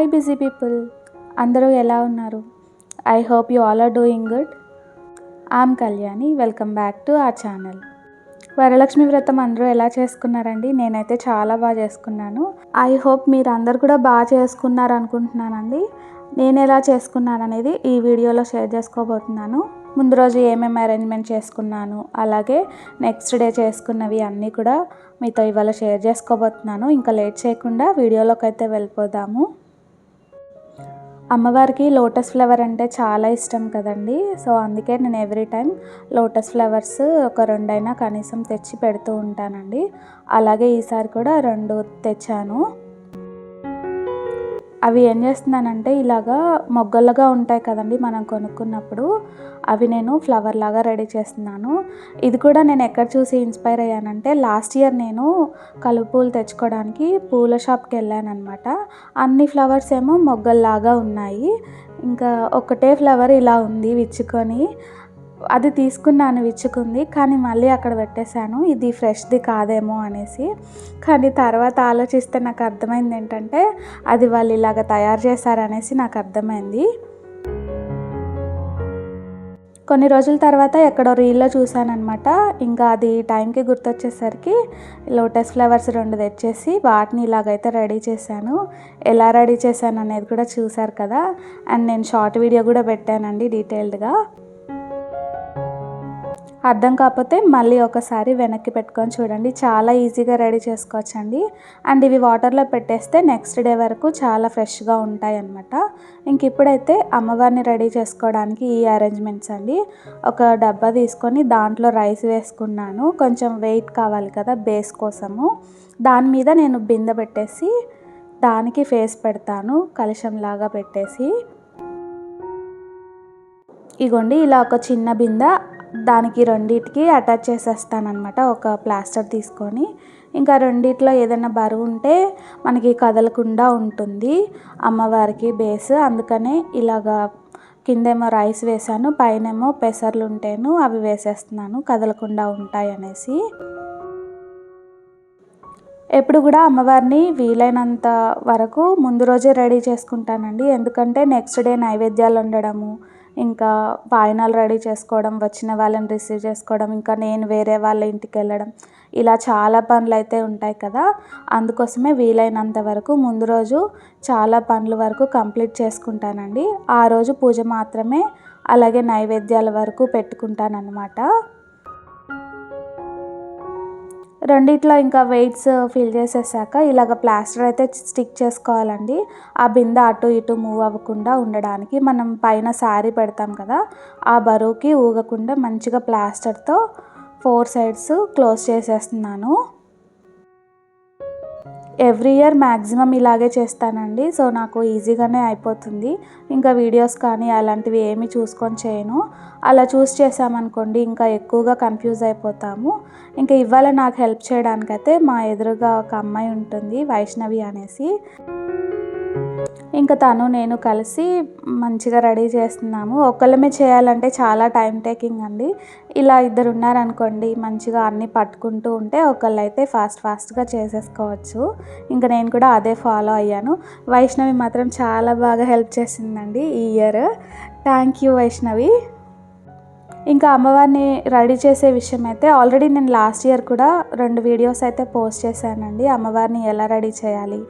Hi busy people అందరూ ఎలా ఉన్నారు? I hope you all are doing good am Kalyani welcome back to ఆ channel Varalakshmi వ్రతం అందరూ ఎలా చేసుకున్నారండి? నేనైతే చాలా బాగా చేసుకున్నాను. ఐ హోప్ మీరు అందరు కూడా బాగా చేసుకున్నారు అనుకుంటున్నానండి నేను ఎలా చేసుకున్నాను అనేది ఈ వీడియోలో షేర్ చేసుకోబోతున్నాను. ముందు రోజు ఏమేమి అరేంజ్మెంట్ చేసుకున్నాను అలాగే నెక్స్ట్ డే చేసుకున్నవి అన్నీ కూడా మీతో ఇవాళ షేర్ చేసుకోబోతున్నాను. ఇంకా లేట్ చేయకుండా వీడియోలోకి అయితే వెళ్ళిపోదాము. అమ్మవారికి లోటస్ ఫ్లవర్ అంటే చాలా ఇష్టం కదండి. సో అందుకే నేను ఎవ్రీ టైం లోటస్ ఫ్లవర్స్ ఒక రెండైనా కనీసం తెచ్చి పెడుతూ ఉంటానండి. అలాగే ఈసారి కూడా రెండు తెచ్చాను. అవి ఏం చేస్తున్నానంటే ఇలాగా మొగ్గలుగా ఉంటాయి కదండి మనం కొనుక్కున్నప్పుడు. అవి నేను ఫ్లవర్ లాగా రెడీ చేస్తున్నాను. ఇది కూడా నేను ఎక్కడ చూసి ఇన్స్పైర్ అయ్యానంటే లాస్ట్ ఇయర్ నేను కలుపు పూలు తెచ్చుకోవడానికి పూల షాప్కి వెళ్ళానమాట అన్ని ఫ్లవర్స్ ఏమో మొగ్గల్లాగా ఉన్నాయి. ఇంకా ఒకటే ఫ్లవర్ ఇలా ఉంది విచ్చుకొని. అది తీసుకున్నాను విచ్చుకుంది కానీ మళ్ళీ అక్కడ పెట్టేశాను. ఇది ఫ్రెష్ది కాదేమో అనేసి. కానీ తర్వాత ఆలోచిస్తే నాకు అర్థమైంది ఏంటంటే అది వాళ్ళు ఇలాగ తయారు చేశారనేసి నాకు అర్థమైంది. కొన్ని రోజుల తర్వాత ఎక్కడో రీల్లో చూశానమాట ఇంకా అది టైంకి గుర్తొచ్చేసరికి లోటస్ ఫ్లవర్స్ రెండు తెచ్చేసి వాటిని ఇలాగైతే రెడీ చేశాను. ఎలా రెడీ చేశాను అనేది కూడా చూశారు కదా? అండ్ నేను షార్ట్ వీడియో కూడా పెట్టానండి డీటెయిల్డ్గా. అర్థం కాకపోతే మళ్ళీ ఒకసారి వెనక్కి పెట్టుకొని చూడండి. చాలా ఈజీగా రెడీ చేసుకోవచ్చండి. అండ్ ఇవి వాటర్లో పెట్టేస్తే నెక్స్ట్ డే వరకు చాలా ఫ్రెష్గా ఉంటాయి అన్నమాట ఇంక ఇప్పుడైతే అమ్మవారిని రెడీ చేసుకోవడానికి ఈ అరేంజ్మెంట్స్ అండి. ఒక డబ్బా తీసుకొని దాంట్లో రైస్ వేసుకున్నాను. కొంచెం వెయిట్ కావాలి కదా బేస్ కోసము. దాని మీద నేను బిందె పెట్టేసి దానికి ఫేస్ పెడతాను. కలశంలాగా పెట్టేసి. ఇగోండి ఇలా ఒక చిన్న బిందె దానికి రెండిటికి అటాచ్ చేసేస్తానమాట ఒక ప్లాస్టర్ తీసుకొని. ఇంకా రెండిట్లో ఏదైనా బరువు ఉంటే మనకి కదలకుండా ఉంటుంది. అమ్మవారికి బేస్. అందుకనే ఇలాగా కిందేమో రైస్ వేసాను పైనేమో పెసర్లు ఉంటేను అవి వేసేస్తున్నాను కదలకుండా ఉంటాయి అనేసి ఎప్పుడు కూడా అమ్మవారిని వీలైనంత వరకు ముందు రోజే రెడీ చేసుకుంటానండి. ఎందుకంటే నెక్స్ట్ డే నైవేద్యాలు ఉండడము ఇంకా వాయినాలు రెడీ చేసుకోవడం వచ్చిన వాళ్ళని రిసీవ్ చేసుకోవడం ఇంకా నేను వేరే వాళ్ళ ఇంటికి వెళ్ళడం ఇలా చాలా పనులు అయితే ఉంటాయి కదా. అందుకోసమే వీలైనంత వరకు ముందు రోజు చాలా పనుల వరకు కంప్లీట్ చేసుకుంటానండి. ఆ రోజు పూజ మాత్రమే అలాగే నైవేద్యాల వరకు పెట్టుకుంటానన్నమాట. రెండిట్లో ఇంకా వెయిట్స్ ఫిల్ చేసేసాక ఇలాగ ప్లాస్టర్ అయితే స్టిక్ చేసుకోవాలండి. ఆ బిందె అటు ఇటు మూవ్ అవ్వకుండా ఉండడానికి మనం పైన శారీ పెడతాం కదా ఆ బరువుకి ఊగకుండా మంచిగా ప్లాస్టర్తో ఫోర్ సైడ్స్ క్లోజ్ చేసేస్తున్నాను. ఎవ్రీ ఇయర్ మ్యాక్సిమం ఇలాగే చేస్తానండి. సో నాకు ఈజీగానే అయిపోతుంది. ఇంకా వీడియోస్ కానీ అలాంటివి ఏమి చూసుకొని చేయను. అలా చూస్ చేసామనుకోండి ఇంకా ఎక్కువగా కన్ఫ్యూజ్ అయిపోతాము. ఇంకా ఇవాళ నాకు హెల్ప్ చేయడానికైతే మా ఎదురుగా ఒక అమ్మాయి ఉంటుంది వైష్ణవి అనేసి. ఇంకా తను నేను కలిసి మంచిగా రెడీ చేస్తున్నాము. ఒకళ్ళమే చేయాలంటే చాలా టైం టేకింగ్ అండి. ఇలా ఇద్దరు ఉన్నారనుకోండి మంచిగా అన్నీ పట్టుకుంటూ ఉంటే ఒకళ్ళు అయితే ఫాస్ట్ ఫాస్ట్గా చేసేసుకోవచ్చు. ఇంకా నేను కూడా అదే ఫాలో అయ్యాను. వైష్ణవి మాత్రం చాలా బాగా హెల్ప్ చేసిందండి ఈ ఇయర్. Thank you Vaishnavi. ఇంకా అమ్మవారిని రెడీ చేసే విషయం అయితే ఆల్రెడీ నేను లాస్ట్ ఇయర్ కూడా రెండు వీడియోస్ అయితే పోస్ట్ చేశానండి. అమ్మవారిని ఎలా రెడీ చేయాలి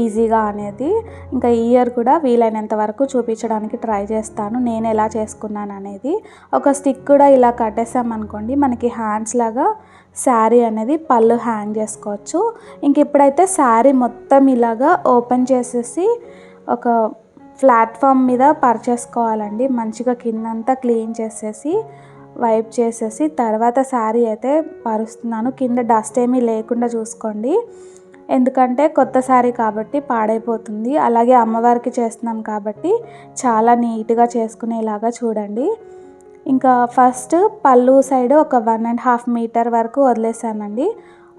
ఈజీగా అనేది. ఇంకా ఈ ఇయర్ కూడా వీలైనంత వరకు చూపించడానికి ట్రై చేస్తాను నేను ఎలా చేసుకున్నాను అనేది. ఒక స్టిక్ కూడా ఇలా కట్టేసామనుకోండి మనకి హ్యాండ్స్ లాగా శారీ అనేది పళ్ళు హ్యాంగ్ చేసుకోవచ్చు. ఇంక ఇప్పుడైతే శారీ మొత్తం ఇలాగా ఓపెన్ చేసేసి ఒక ప్లాట్ఫామ్ మీద పర్చేసుకోవాలండి. మంచిగా కిందంతా క్లీన్ చేసేసి వైప్ చేసేసి తర్వాత శారీ అయితే పరుస్తున్నాను. కింద డస్ట్ ఏమీ లేకుండా చూసుకోండి. ఎందుకంటే కొత్త శారీ కాబట్టి పాడైపోతుంది. అలాగే అమ్మవారికి చేస్తున్నాం కాబట్టి చాలా నీట్గా చేసుకునేలాగా చూడండి. ఇంకా ఫస్ట్ పళ్ళు సైడ్ ఒక వన్ అండ్ హాఫ్ మీటర్ వరకు వదిలేసానండి.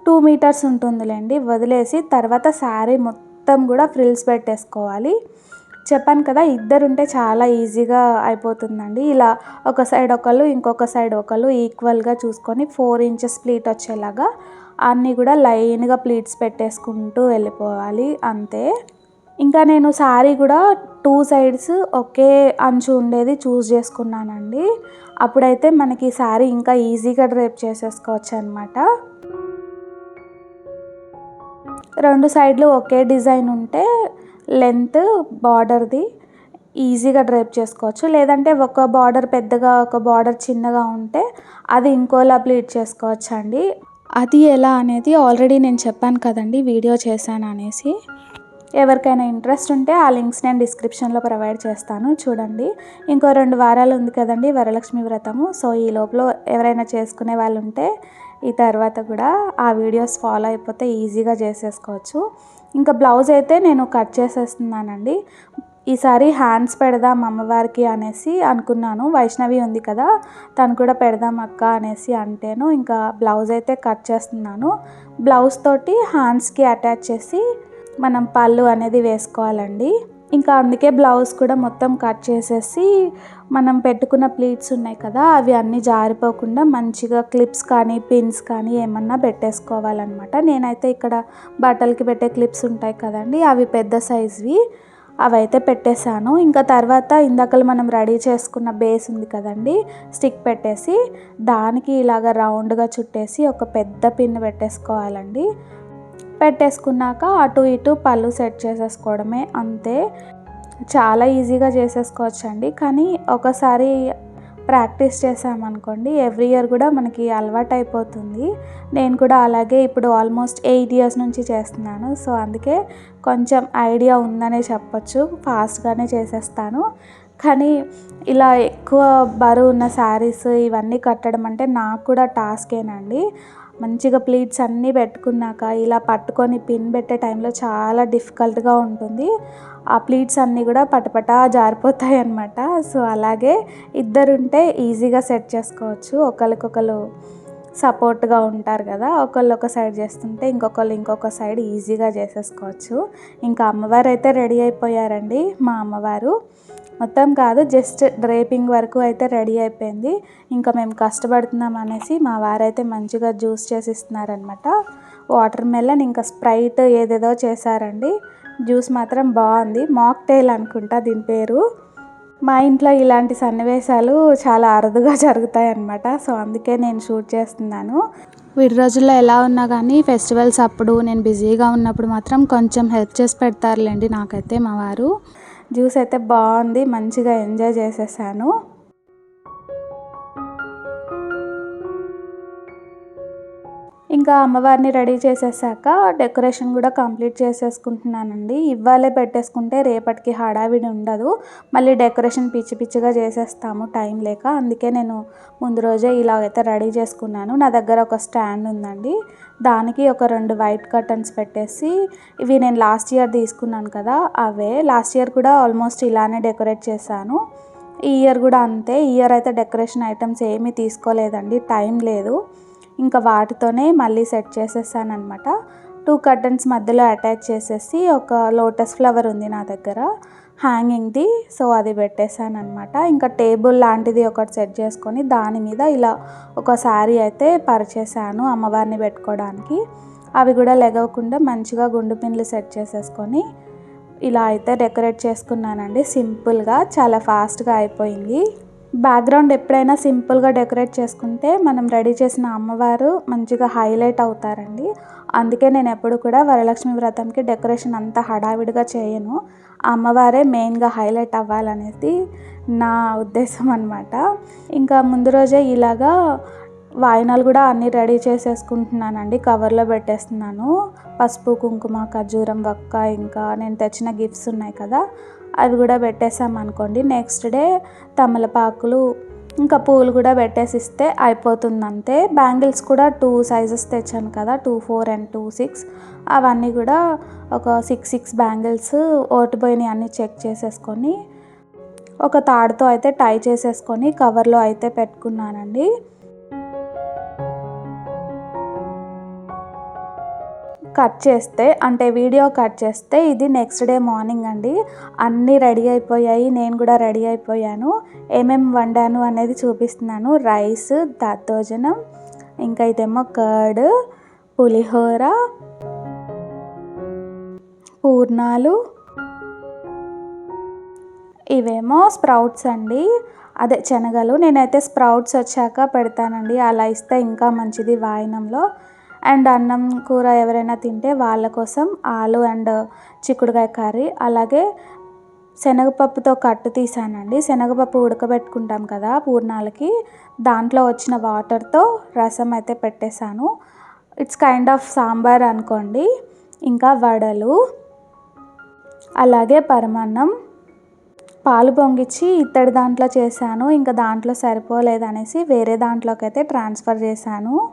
Two metres ఉంటుందిలేండి. వదిలేసి తర్వాత శారీ మొత్తం కూడా ఫ్రిల్స్ పెట్టేసుకోవాలి. చెప్పాను కదా ఇద్దరు ఉంటే చాలా ఈజీగా అయిపోతుందండి. ఇలా ఒక సైడ్ ఒకళ్ళు ఇంకొక సైడ్ ఒకళ్ళు ఈక్వల్గా చూసుకొని ఫోర్ ఇంచెస్ ప్లీట్ వచ్చేలాగా అన్నీ కూడా లైన్గా ప్లీట్స్ పెట్టేసుకుంటూ వెళ్ళిపోవాలి అంతే. ఇంకా నేను శారీ కూడా టూ సైడ్స్ ఒకే అంచు ఉండేది చూస్ చేసుకున్నానండి. అప్పుడైతే మనకి శారీ ఇంకా ఈజీగా డ్రేప్ చేసేసుకోవచ్చు అనమాట రెండు సైడ్లు ఒకే డిజైన్ ఉంటే లెంత్ బార్డర్ది ఈజీగా డ్రైప్ చేసుకోవచ్చు. లేదంటే ఒక బార్డర్ పెద్దగా ఒక బార్డర్ చిన్నగా ఉంటే అది ఇంకోలా ప్లీట్ చేసుకోవచ్చు అండి అది ఎలా అనేది ఆల్రెడీ నేను చెప్పాను కదండి వీడియో చేశాను అనేసి. ఎవరికైనా ఇంట్రెస్ట్ ఉంటే ఆ లింక్స్ నేను డిస్క్రిప్షన్లో ప్రొవైడ్ చేస్తాను చూడండి. ఇంకో రెండు వారాలు ఉంది కదండి వరలక్ష్మి వ్రతము. సో ఈ లోపల ఎవరైనా చేసుకునే వాళ్ళు ఉంటే ఈ తర్వాత కూడా ఆ వీడియోస్ ఫాలో అయిపోతే ఈజీగా చేసేసుకోవచ్చు. ఇంకా బ్లౌజ్ అయితే నేను కట్ చేసేస్తున్నానండి. ఈసారి హ్యాండ్స్ పెడదాం అమ్మవారికి అనేసి అనుకున్నాను. వైష్ణవి ఉంది కదా తను కూడా పెడదాం అక్క అనేసి అంటేను ఇంకా బ్లౌజ్ అయితే కట్ చేస్తున్నాను. బ్లౌజ్ తోటి హ్యాండ్స్కి అటాచ్ చేసి మనం పళ్ళు అనేది వేసుకోవాలండి. ఇంకా అందుకే బ్లౌజ్ కూడా మొత్తం కట్ చేసేసి మనం పెట్టుకున్న ప్లీట్స్ ఉన్నాయి కదా అవి అన్నీ జారిపోకుండా మంచిగా క్లిప్స్ కానీ పిన్స్ కానీ ఏమన్నా పెట్టేసుకోవాలన్నమాట. నేనైతే ఇక్కడ బట్టలకి పెట్టే క్లిప్స్ ఉంటాయి కదండి అవి పెద్ద సైజ్వి. అవి అయితే పెట్టేశాను. ఇంకా తర్వాత ఇందాకలు మనం రెడీ చేసుకున్న బేస్ ఉంది కదండి స్టిక్ పెట్టేసి దానికి ఇలాగ రౌండ్గా చుట్టేసి ఒక పెద్ద పిన్ పెట్టేసుకోవాలండి. పెట్టేసుకున్నాక అటు ఇటు పళ్ళు సెట్ చేసేసుకోవడమే అంతే. చాలా ఈజీగా చేసేసుకోవచ్చండి. కానీ ఒకసారి ప్రాక్టీస్ చేసామనుకోండి ఎవ్రీ ఇయర్ కూడా మనకి అలవాటు అయిపోతుంది నేను కూడా అలాగే ఇప్పుడు ఆల్మోస్ట్ ఎయిట్ ఇయర్స్ నుంచి చేస్తున్నాను. సో అందుకే కొంచెం ఐడియా ఉందనే చెప్పచ్చు. ఫాస్ట్గానే చేసేస్తాను. కానీ ఇలా ఎక్కువ బరువు ఉన్న శారీస్ ఇవన్నీ కట్టడం అంటే నాకు కూడా టాస్కేనండి. మంచిగా ప్లీట్స్ అన్నీ పెట్టుకున్నాక ఇలా పట్టుకొని పిన్ పెట్టే టైంలో చాలా డిఫికల్ట్గా ఉంటుంది. ఆ ప్లీట్స్ అన్నీ కూడా పటపటా జారిపోతాయి అన్నమాట. సో అలాగే ఇద్దరుంటే ఈజీగా సెట్ చేసుకోవచ్చు. ఒకరికొకరు సపోర్ట్గా ఉంటారు కదా ఒకళ్ళు ఒక సైడ్ చేస్తుంటే ఇంకొకళ్ళు ఇంకొక సైడ్ ఈజీగా చేసేసుకోవచ్చు. ఇంకా అమ్మవారు అయితే రెడీ అయిపోయారండి మా అమ్మవారు. మొత్తం కాదు జస్ట్ డ్రేపింగ్ వరకు అయితే రెడీ అయిపోయింది. ఇంకా మేము కష్టపడుతున్నాం అనేసి మా వారైతే మంచిగా జ్యూస్ చేసి ఇస్తున్నారనమాట వాటర్ మెలన్ ఇంకా స్ప్రైట్ ఏదేదో చేశారండి. జ్యూస్ మాత్రం బాగుంది. మాక్ టైల్ అనుకుంటా దీని పేరు. మా ఇంట్లో ఇలాంటి సన్నివేశాలు చాలా అరుదుగా జరుగుతాయి అన్నమాట సో అందుకే నేను షూట్ చేస్తున్నాను. వీడి రోజుల్లో ఎలా ఉన్నా కానీ ఫెస్టివల్స్ అప్పుడు నేను బిజీగా ఉన్నప్పుడు మాత్రం కొంచెం హెల్ప్ చేసి పెడతారులేండి నాకైతే మా వారు. జ్యూస్ అయితే బాగుంది మంచిగా ఎంజాయ్ చేసేసాను. ఇంకా అమ్మవారిని రెడీ చేసేసాక డెకరేషన్ కూడా కంప్లీట్ చేసేసుకుంటున్నానండి. ఇవ్వాలే పెట్టేసుకుంటే రేపటికి హడావిడి ఉండదు. మళ్ళీ డెకరేషన్ పిచ్చి పిచ్చిగా చేసేస్తాము టైం లేక. అందుకే నేను ముందు రోజే ఇలాగైతే రెడీ చేసుకున్నాను. నా దగ్గర ఒక స్టాండ్ ఉందండి. దానికి ఒక రెండు వైట్ కర్టన్స్ పెట్టేసి ఇవి నేను లాస్ట్ ఇయర్ తీసుకున్నాను కదా అవే. లాస్ట్ ఇయర్ కూడా ఆల్మోస్ట్ ఇలానే డెకరేట్ చేశాను. ఈ ఇయర్ కూడా అంతే. ఈ ఇయర్ అయితే డెకరేషన్ ఐటమ్స్ ఏమీ తీసుకోలేదండి. టైం లేదు. ఇంకా వాటితోనే మళ్ళీ సెట్ చేసేసాను అనమాట టూ కర్టన్స్ మధ్యలో అటాచ్ చేసేసి ఒక లోటస్ ఫ్లవర్ ఉంది నా దగ్గర హ్యాంగింగ్ది సో అది పెట్టేశాను అనమాట ఇంకా టేబుల్ లాంటిది ఒకటి సెట్ చేసుకొని దాని మీద ఇలా ఒక శారీ అయితే పరిచేసాను అమ్మవారిని పెట్టుకోవడానికి. అవి కూడా లెగవకుండా మంచిగా గుండు పిన్లు సెట్ చేసేసుకొని ఇలా అయితే డెకరేట్ చేసుకున్నానండి. సింపుల్గా చాలా ఫాస్ట్గా అయిపోయింది. బ్యాక్గ్రౌండ్ ఎప్పుడైనా సింపుల్గా డెకరేట్ చేసుకుంటే మనం రెడీ చేసిన అమ్మవారు మంచిగా హైలైట్ అవుతారండి. అందుకే నేను ఎప్పుడు కూడా వరలక్ష్మి వ్రతంకి డెకరేషన్ అంత హడావిడిగా చేయను. అమ్మవారే మెయిన్గా హైలైట్ అవ్వాలనేది నా ఉద్దేశం అనమాట ఇంకా ముందు రోజే ఇలాగా వాయినాలు కూడా అన్నీ రెడీ చేసేసుకుంటున్నానండి. కవర్లో పెట్టేస్తున్నాను. పసుపు కుంకుమ ఖర్జూరం వక్క ఇంకా నేను తెచ్చిన గిఫ్ట్స్ ఉన్నాయి కదా అవి కూడా పెట్టేసామనుకోండి నెక్స్ట్ డే తమలపాకులు ఇంకా పూలు కూడా పెట్టేసి ఇస్తే అయిపోతుంది అంతే బ్యాంగిల్స్ కూడా టూ సైజెస్ తెచ్చాను కదా two four and two six అవన్నీ కూడా ఒక సిక్స్ సిక్స్ బ్యాంగిల్స్ ఓటిపోయినాయి అన్నీ చెక్ చేసేసుకొని ఒక తాడుతో అయితే టై చేసేసుకొని కవర్లో అయితే పెట్టుకున్నానండి. కట్ చేస్తే అంటే వీడియో కట్ చేస్తే ఇది నెక్స్ట్ డే మార్నింగ్ అండి. అన్నీ రెడీ అయిపోయాయి. నేను కూడా రెడీ అయిపోయాను. ఏమేమి వండాను అనేది చూపిస్తున్నాను. రైస్ దద్దోజనం ఇంకా ఇదేమో కర్డ్ పులిహోర పూర్ణాలు. ఇవేమో స్ప్రౌట్స్ అండి. అదే శనగలు. నేనైతే స్ప్రౌట్స్ వచ్చాక పెడతానండి. అలా ఇస్తే ఇంకా మంచిది వాయినంలో. అండ్ అన్నం కూర ఎవరైనా తింటే వాళ్ళ కోసం ఆలు అండ్ చిక్కుడుకాయ కర్రీ అలాగే శనగపప్పుతో కట్టు తీసానండి. శనగపప్పు ఉడకబెట్టుకుంటాం కదా పూర్ణాలకి. దాంట్లో వచ్చిన వాటర్తో రసం అయితే పెట్టేశాను. ఇట్స్ కైండ్ ఆఫ్ సాంబార్ అనుకోండి. ఇంకా వడలు అలాగే పరమాన్నం. పాలు పొంగిచ్చి ఇత్తడి దాంట్లో చేశాను. ఇంకా దాంట్లో సరిపోలేదనేసి వేరే దాంట్లోకి అయితే ట్రాన్స్ఫర్ చేశాను.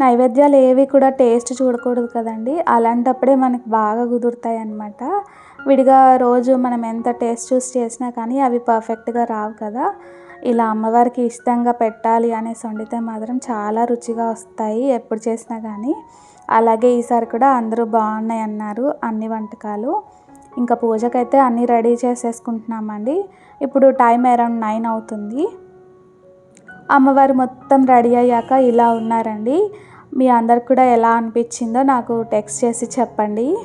నైవేద్యాలు ఏవి కూడా టేస్ట్ చూడకూడదు కదండి. అలాంటప్పుడే మనకి బాగా కుదురుతాయి అన్నమాట. విడిగా రోజు మనం ఎంత టేస్ట్ చూసి చేసినా కానీ అవి పర్ఫెక్ట్గా రావు కదా. ఇలా అమ్మవారికి ఇష్టంగా పెట్టాలి అనేసి వండితే మాత్రం చాలా రుచిగా వస్తాయి ఎప్పుడు చేసినా కానీ. అలాగే ఈసారి కూడా అందరూ బాగున్నాయి అన్నారు అన్ని వంటకాలు. ఇంకా పూజకైతే అన్నీ రెడీ చేసేసుకుంటున్నామండి. ఇప్పుడు టైం అరౌండ్ నైన్ అవుతుంది. అమ్మవారు మొత్తం రెడీ అయ్యాక ఇలా ఉన్నారండి. మీ అందరికి కూడా ఎలా అనిపించిందో నాకు టెక్స్ట్ చేసి చెప్పండి.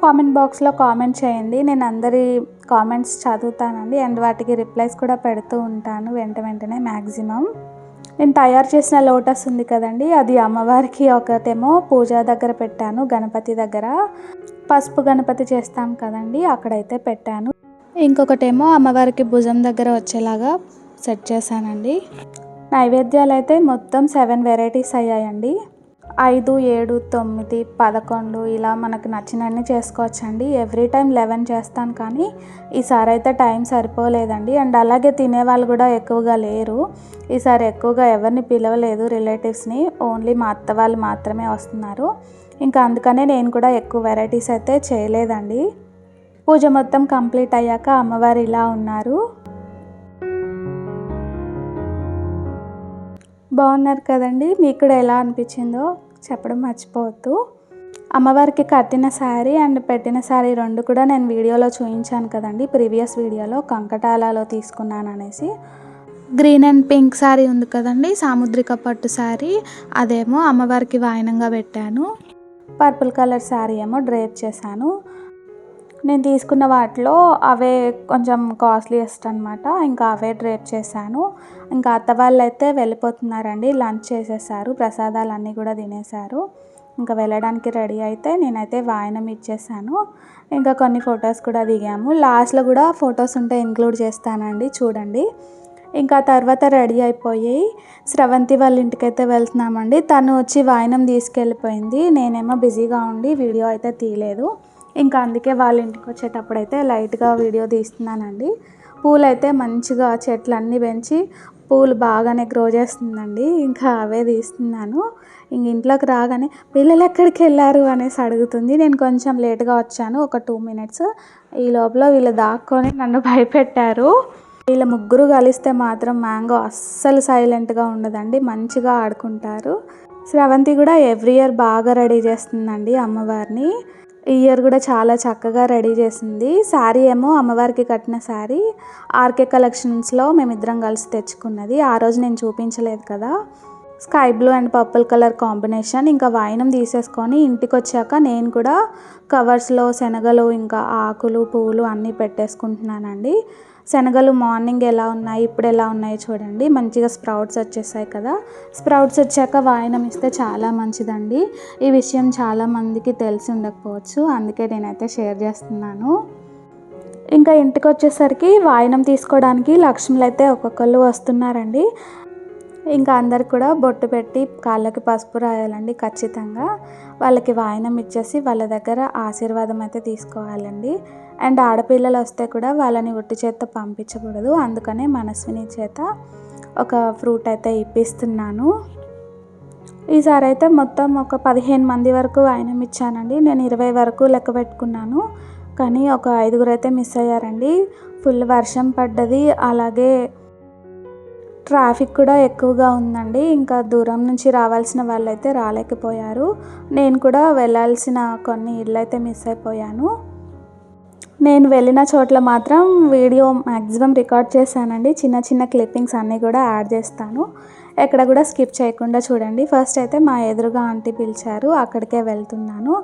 కామెంట్ బాక్స్లో కామెంట్ చేయండి. నేను అందరి కామెంట్స్ చదువుతానండి. అండ్ వాటికి రిప్లైస్ కూడా పెడుతూ ఉంటాను వెంట వెంటనే మ్యాక్సిమం నేను తయారు చేసిన లోటస్ ఉంది కదండి. అది అమ్మవారికి ఒకటేమో పూజ దగ్గర పెట్టాను గణపతి దగ్గర. పసుపు గణపతి చేస్తాం కదండి అక్కడైతే పెట్టాను. ఇంకొకటేమో అమ్మవారికి భుజం దగ్గర వచ్చేలాగా సెట్ చేశానండి. నైవేద్యాలు అయితే మొత్తం సెవెన్ వెరైటీస్ అయ్యాయండి. ఐదు ఏడు తొమ్మిది పదకొండు ఇలా మనకు నచ్చినన్ని చేసుకోవచ్చండి. ఎవ్రీ టైం లెవెన్ చేస్తాను కానీ ఈసారి అయితే టైం సరిపోలేదండి. అండ్ అలాగే తినేవాళ్ళు కూడా ఎక్కువగా లేరు. ఈసారి ఎక్కువగా ఎవరిని పిలవలేదు రిలేటివ్స్ని. ఓన్లీ మా అత్త వాళ్ళు మాత్రమే వస్తున్నారు. ఇంకా అందుకనే నేను కూడా ఎక్కువ వెరైటీస్ అయితే చేయలేదండి. పూజ మొత్తం కంప్లీట్ అయ్యాక అమ్మవారు ఇలా ఉన్నారు. బాగున్నారు కదండి. మీకు కూడా ఎలా అనిపించిందో చెప్పడం మర్చిపోవద్దు. అమ్మవారికి కట్టిన శారీ అండ్ పెట్టిన శారీ రెండు కూడా నేను వీడియోలో చూపించాను కదండి. ప్రీవియస్ వీడియోలో కంకటాలలో తీసుకున్నాను అనేసి. గ్రీన్ అండ్ పింక్ శారీ ఉంది కదండి. సాముద్రిక పట్టు శారీ. అదేమో అమ్మవారికి వాయనంగా పెట్టాను. పర్పుల్ కలర్ శారీ ఏమో డ్రేప్ చేశాను. నేను తీసుకున్న వాటిలో అవే కొంచెం కాస్ట్లీయెస్ట్ అనమాట ఇంకా అవే డ్రేప్ చేశాను. ఇంకా అత్త వాళ్ళు అయితే వెళ్ళిపోతున్నారండి. లంచ్ చేసేసారు. ప్రసాదాలు అన్నీ కూడా తినేశారు. ఇంకా వెళ్ళడానికి రెడీ అయితే నేనైతే వాయనం ఇచ్చేసాను. ఇంకా కొన్ని ఫొటోస్ కూడా దిగాము. లాస్ట్లో కూడా ఫొటోస్ ఉంటే ఇంక్లూడ్ చేస్తానండి. చూడండి. ఇంకా తర్వాత రెడీ అయిపోయి స్రవంతి వాళ్ళ ఇంటికైతే వెళ్తున్నామండి. తను వచ్చి వాయనం తీసుకెళ్ళిపోయింది. నేనేమో బిజీగా ఉండి వీడియో అయితే తీయలేదు. ఇంకా అందుకే వాళ్ళ ఇంటికి వచ్చేటప్పుడు అయితే లైట్గా వీడియో తీస్తున్నానండి. పూలు అయితే మంచిగా చెట్లన్నీ పెంచి పూలు బాగానే గ్రో చేస్తుందండి. ఇంకా అవే తీస్తున్నాను. ఇంక ఇంట్లోకి రాగానే పిల్లలు ఎక్కడికి వెళ్ళారు అనేసి అడుగుతుంది. నేను కొంచెం లేట్గా వచ్చాను ఒక టూ మినిట్స్. ఈ లోపల వీళ్ళు దాక్కొని నన్ను భయపెట్టారు. వీళ్ళ ముగ్గురు కలిస్తే మాత్రం మ్యాంగో అస్సలు సైలెంట్గా ఉండదండి మంచిగా ఆడుకుంటారు. శ్రవంతి కూడా ఎవ్రీ ఇయర్ బాగా రెడీ చేస్తుందండి అమ్మవారిని. ఇయర్ కూడా చాలా చక్కగా రెడీ చేసింది. శారీ ఏమో అమ్మవారికి కట్టిన శారీ ఆర్కే కలెక్షన్స్లో మేమిద్దరం కలిసి తెచ్చుకున్నది. ఆ రోజు నేను చూపించలేదు కదా. Sky blue and purple colour combination. ఇంకా వాయినం తీసేసుకొని ఇంటికి వచ్చాక నేను కూడా కవర్స్లో శనగలు ఇంకా ఆకులు పువ్వులు అన్నీ పెట్టేసుకుంటున్నానండి. శనగలు మార్నింగ్ ఎలా ఉన్నాయి ఇప్పుడు ఎలా ఉన్నాయో చూడండి. మంచిగా స్ప్రౌట్స్ వచ్చేసాయి కదా. స్ప్రౌట్స్ వచ్చాక వాయనం ఇస్తే చాలా మంచిదండి. ఈ విషయం చాలా మందికి తెలిసి ఉండకపోవచ్చు. అందుకే నేనైతే షేర్ చేస్తున్నాను. ఇంకా ఇంటికి వచ్చేసరికి వాయనం తీసుకోవడానికి లక్ష్ములు అయితే ఒక్కొక్కళ్ళు వస్తున్నారండి. ఇంకా అందరు కూడా బొట్టు పెట్టి కాళ్ళకి పసుపు రాయాలండి ఖచ్చితంగా. వాళ్ళకి వాయనం ఇచ్చేసి వాళ్ళ దగ్గర ఆశీర్వాదం అయితే తీసుకోవాలండి. అండ్ ఆడపిల్లలు వస్తే కూడా వాళ్ళని ఒట్టి చేత్తో పంపించకూడదు. అందుకనే మనస్విని చేత ఒక ఫ్రూట్ అయితే ఇప్పిస్తున్నాను. ఈసారి అయితే మొత్తం ఒక పదిహేను మంది వరకు వాయనం ఇచ్చానండి. నేను ఇరవై వరకు లెక్క పెట్టుకున్నాను. కానీ ఒక ఐదుగురు అయితే మిస్ అయ్యారండి. ఫుల్ వర్షం పడ్డది. అలాగే ట్రాఫిక్ కూడా ఎక్కువగా ఉందండి. ఇంకా దూరం నుంచి రావాల్సిన వాళ్ళైతే రాలేకపోయారు. నేను కూడా వెళ్ళాల్సిన కొన్ని ఇళ్ళు అయితే మిస్ అయిపోయాను. నేను వెళ్ళిన చోట్ల మాత్రం వీడియో మ్యాక్సిమం రికార్డ్ చేశానండి. చిన్న చిన్న క్లిప్పింగ్స్ అన్నీ కూడా యాడ్ చేస్తాను. ఎక్కడ కూడా స్కిప్ చేయకుండా చూడండి. ఫస్ట్ అయితే మా ఎదురుగా ఆంటీ పిలిచారు. అక్కడికే వెళ్తున్నాను.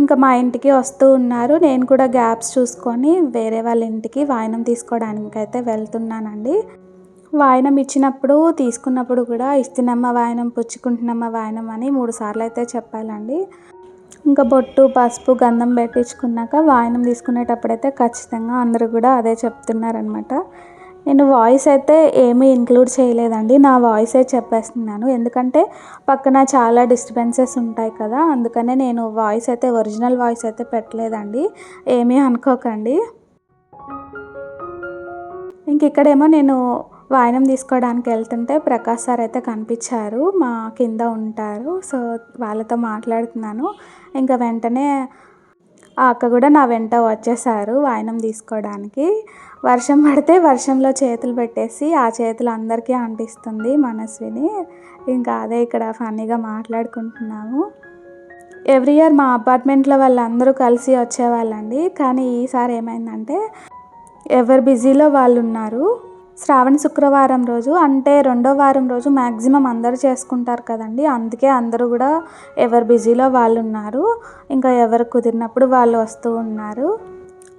ఇంకా మా ఇంటికి వస్తూ ఉన్నారు. నేను కూడా గ్యాప్స్ చూసుకొని వేరే వాళ్ళ ఇంటికి వాయినం తీసుకోవడానికి అయితే వెళ్తున్నానండి. వాయనం ఇచ్చినప్పుడు తీసుకున్నప్పుడు కూడా ఇస్తున్నమ్మ వాయనం పుచ్చుకుంటున్నమ్మ వాయనం అని మూడు సార్లు అయితే చెప్పాలండి. ఇంకా బొట్టు పసుపు గంధం పెట్టించుకున్నాక వాయనం తీసుకునేటప్పుడైతే ఖచ్చితంగా అందరూ కూడా అదే చెప్తున్నారనమాట నేను వాయిస్ అయితే ఏమీ ఇంక్లూడ్ చేయలేదండి. నా వాయిసే చెప్పేస్తున్నాను. ఎందుకంటే పక్కన చాలా డిస్టర్బెన్సెస్ ఉంటాయి కదా అందుకనే నేను వాయిస్ అయితే ఒరిజినల్ వాయిస్ అయితే పెట్టలేదండి. ఏమీ అనుకోకండి. ఇంక ఇక్కడేమో నేను వాయనం తీసుకోవడానికి వెళ్తుంటే ప్రకాష్ సార్ అయితే కనిపించారు మా కింద ఉంటారు. సో వాళ్ళతో మాట్లాడుతున్నాను. ఇంకా వెంటనే ఆ అక్క కూడా నా వెంట వచ్చేసారు వాయనం తీసుకోవడానికి. వర్షం పడితే వర్షంలో చేతులు పెట్టేసి ఆ చేతులు అందరికీ అంటిస్తుంది మనస్విని. ఇంకా అదే ఇక్కడ ఫన్నీగా మాట్లాడుకుంటున్నాము. ఎవ్రీ ఇయర్ మా అపార్ట్మెంట్లో వాళ్ళందరూ కలిసి వచ్చేవాళ్ళండి. కానీ ఈసారి ఏమైందంటే ఎవరు బిజీలో వాళ్ళు ఉన్నారు. శ్రావణ శుక్రవారం రోజు అంటే రెండో వారం రోజు మ్యాక్సిమం అందరు చేసుకుంటారు కదండి. అందుకే అందరూ కూడా ఎవరు బిజీలో వాళ్ళు ఉన్నారు. ఇంకా ఎవరు కుదిరినప్పుడు వాళ్ళు వస్తూ ఉన్నారు.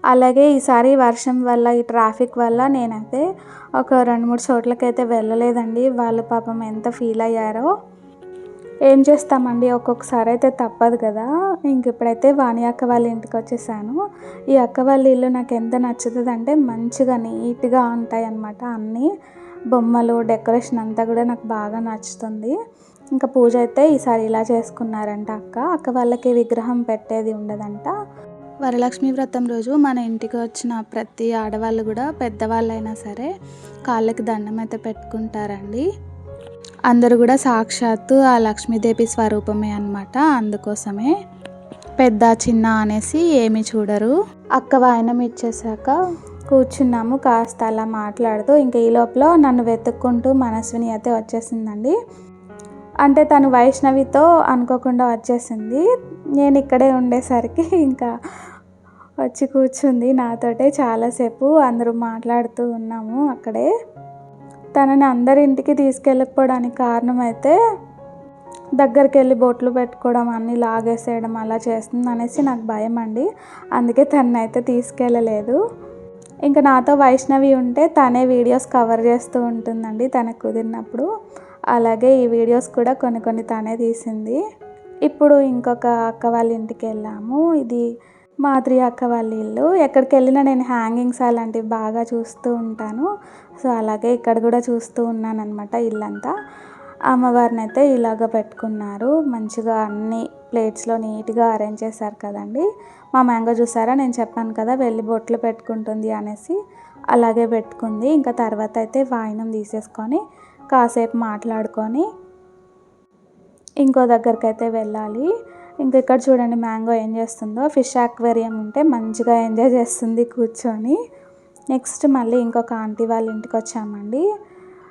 అలాగే ఈసారి వర్షం వల్ల ఈ ట్రాఫిక్ వల్ల నేనైతే ఒక రెండు మూడు చోట్లకైతే వెళ్ళలేదండి. వాళ్ళు పాపం ఎంత ఫీల్ అయ్యారో ఏం చేస్తామండి? ఒక్కొక్కసారి అయితే తప్పదు కదా. ఇంక ఇప్పుడైతే వాణి అక్క వాళ్ళ ఇంటికి వచ్చేసాను. ఈ అక్క వాళ్ళ ఇల్లు నాకు ఎంత నచ్చుతుంది అంటే మంచిగా నీట్గా ఉంటాయి అన్నమాట అన్నీ. బొమ్మలు డెకరేషన్ అంతా కూడా నాకు బాగా నచ్చుతుంది. ఇంకా పూజ అయితే ఈసారి ఇలా చేసుకున్నారంట అక్క. అక్క వాళ్ళకి విగ్రహం పెట్టేది ఉండదంట. వరలక్ష్మి వ్రతం రోజు మన ఇంటికి వచ్చిన ప్రతి ఆడవాళ్ళు కూడా పెద్దవాళ్ళైనా సరే కాళ్ళకి దండం అయితే పెట్టుకుంటారండి. అందరూ కూడా సాక్షాత్తు ఆ లక్ష్మీదేవి స్వరూపమే అనమాట అందుకోసమే పెద్ద చిన్న అనేసి ఏమి చూడరు. అక్క వాయనం ఇచ్చేసాక కూర్చున్నాము. కాస్త అలా మాట్లాడుతూ ఇంకా ఈ లోపల నన్ను వెతుక్కుంటూ మనస్విని అయితే వచ్చేసిందండి. అంటే తను వైష్ణవితో అనుకోకుండా వచ్చేసింది. నేను ఇక్కడే ఉండేసరికి ఇంకా వచ్చి కూర్చుంది నాతోటే చాలాసేపు. అందరూ మాట్లాడుతూ ఉన్నాము అక్కడే. తనని అందరి ఇంటికి తీసుకెళ్ళకపోవడానికి కారణం అయితే దగ్గరికి వెళ్ళి బొట్లు పెట్టుకోవడం అన్నీ లాగేసేయడం అలా చేస్తుంది అనేసి నాకు భయం అండి. అందుకే తనైతే తీసుకెళ్ళలేదు. ఇంకా నాతో వైష్ణవి ఉంటే తనే వీడియోస్ కవర్ చేస్తూ ఉంటుందండి తనకు కుదిరినప్పుడు. అలాగే ఈ వీడియోస్ కూడా కొన్ని కొన్ని తనే తీసింది. ఇప్పుడు ఇంకొక అక్క వాళ్ళ ఇంటికి వెళ్ళాము. ఇది మాధురి అక్క వాళ్ళ ఇల్లు. ఎక్కడికి వెళ్ళినా నేను హ్యాంగింగ్స్ అలాంటివి బాగా చూస్తూ ఉంటాను. సో అలాగే ఇక్కడ కూడా చూస్తూ ఉన్నాను అనమాట ఇల్లంతా. అమ్మవారిని అయితే ఇలాగ పెట్టుకున్నారు. మంచిగా అన్ని ప్లేట్స్లో నీట్గా అరేంజ్ చేశారు కదండి. మా మ్యాంగో చూసారా? నేను చెప్పాను కదా వెళ్ళి బొట్లు పెట్టుకుంటుంది అనేసి అలాగే పెట్టుకుంది. ఇంకా తర్వాత అయితే వాయినం తీసేసుకొని కాసేపు మాట్లాడుకొని ఇంకో దగ్గరికి అయితే వెళ్ళాలి. ఇంకా ఇక్కడ చూడండి మ్యాంగో ఏం చేస్తుందో. ఫిష్ ఆక్వేరియం ఉంటే మంచిగా ఎంజాయ్ చేస్తుంది కూర్చొని. నెక్స్ట్ మళ్ళీ ఇంకొక ఆంటీ వాళ్ళ ఇంటికి వచ్చామండి.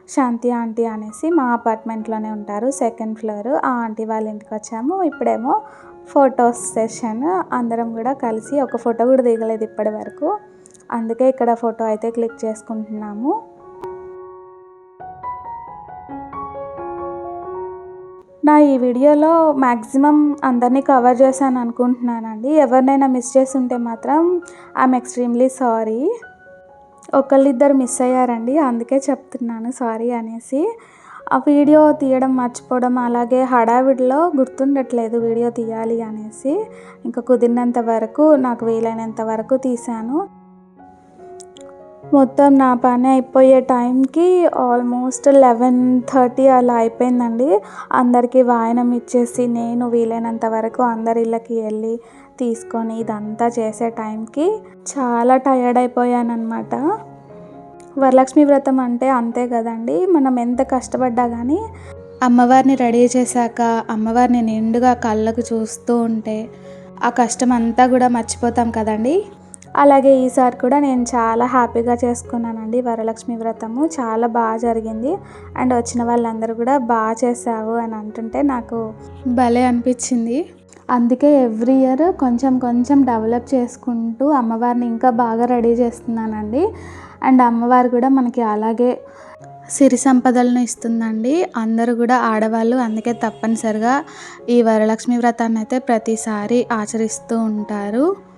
శాంతి ఆంటీ అనేసి మా అపార్ట్మెంట్లోనే ఉంటారు సెకండ్ ఫ్లోర్. ఆ ఆంటీ వాళ్ళ ఇంటికి వచ్చాము. ఇప్పుడేమో ఫొటోస్ సెషన్. అందరం కూడా కలిసి ఒక ఫోటో కూడా దిగలేదు ఇప్పటి వరకు. అందుకే ఇక్కడ ఫోటో అయితే క్లిక్ చేసుకుంటున్నాము. నా ఈ వీడియోలో మ్యాక్సిమం అందరినీ కవర్ చేశాను అనుకుంటున్నానండి. ఎవరినైనా మిస్ చేసి ఉంటే మాత్రం ఐఎమ్ ఎక్స్ట్రీమ్లీ సారీ. ఒకళ్ళిద్దరు మిస్ అయ్యారండి అందుకే చెప్తున్నాను సారీ అనేసి. ఆ వీడియో తీయడం మర్చిపోవడం అలాగే హడావిడిలో గుర్తుండట్లేదు వీడియో తీయాలి అనేసి. ఇంకా కుదిరినంత వరకు నాకు వీలైనంత వరకు తీశాను. మొత్తం నా పని అయిపోయే టైంకి ఆల్మోస్ట్ లెవెన్ థర్టీ అలా అయిపోయిందండి. అందరికీ వాయనం ఇచ్చేసి నేను వీలైనంత వరకు అందరి ఇళ్ళకి వెళ్ళి తీసుకొని ఇదంతా చేసే టైంకి చాలా టయర్డ్ అయిపోయానమాట వరలక్ష్మి వ్రతం అంటే అంతే కదండి. మనం ఎంత కష్టపడ్డా కానీ అమ్మవారిని రెడీ చేశాక అమ్మవారిని నిండుగా కళ్ళకు చూస్తూ ఉంటే ఆ కష్టం అంతా కూడా మర్చిపోతాం కదండి. అలాగే ఈసారి కూడా నేను చాలా హ్యాపీగా చేసుకున్నానండి వరలక్ష్మి వ్రతము. చాలా బాగా జరిగింది. అండ్ వచ్చిన వాళ్ళందరూ కూడా బాగా చేసావు అని అంటుంటే నాకు భలే అనిపించింది. అందుకే ఎవ్రీ ఇయర్ కొంచెం కొంచెం డెవలప్ చేసుకుంటూ అమ్మవారిని ఇంకా బాగా రెడీ చేస్తున్నానండి. అండ్ అమ్మవారు కూడా మనకి అలాగే సిరి సంపదలను ఇస్తుందండి. అందరూ కూడా ఆడవాళ్ళు అందుకే తప్పనిసరిగా ఈ వరలక్ష్మి వ్రతాన్ని అయితే ప్రతిసారి ఆచరిస్తూ ఉంటారు.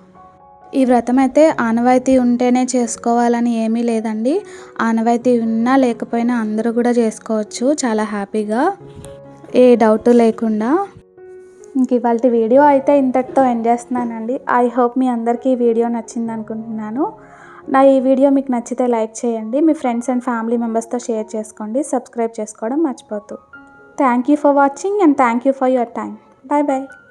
ఈ వ్రతం అయితే ఆనవాయితీ ఉంటేనే చేసుకోవాలని ఏమీ లేదండి. ఆనవాయితీ ఉన్నా లేకపోయినా అందరూ కూడా చేసుకోవచ్చు. చాలా హ్యాపీగా. ఏ డౌట్ లేకుండా. ఇంక ఇవాళ వీడియో అయితే ఇంతటితో ఎండ్ చేస్తున్నానండి. ఐ హోప్ మీ అందరికీ ఈ వీడియో నచ్చింది అనుకుంటున్నాను. నా ఈ వీడియో మీకు నచ్చితే లైక్ చేయండి. మీ ఫ్రెండ్స్ అండ్ ఫ్యామిలీ మెంబర్స్తో షేర్ చేసుకోండి. సబ్స్క్రైబ్ చేసుకోవడం మర్చిపోతూ thank you for watching and thank you for your time bye bye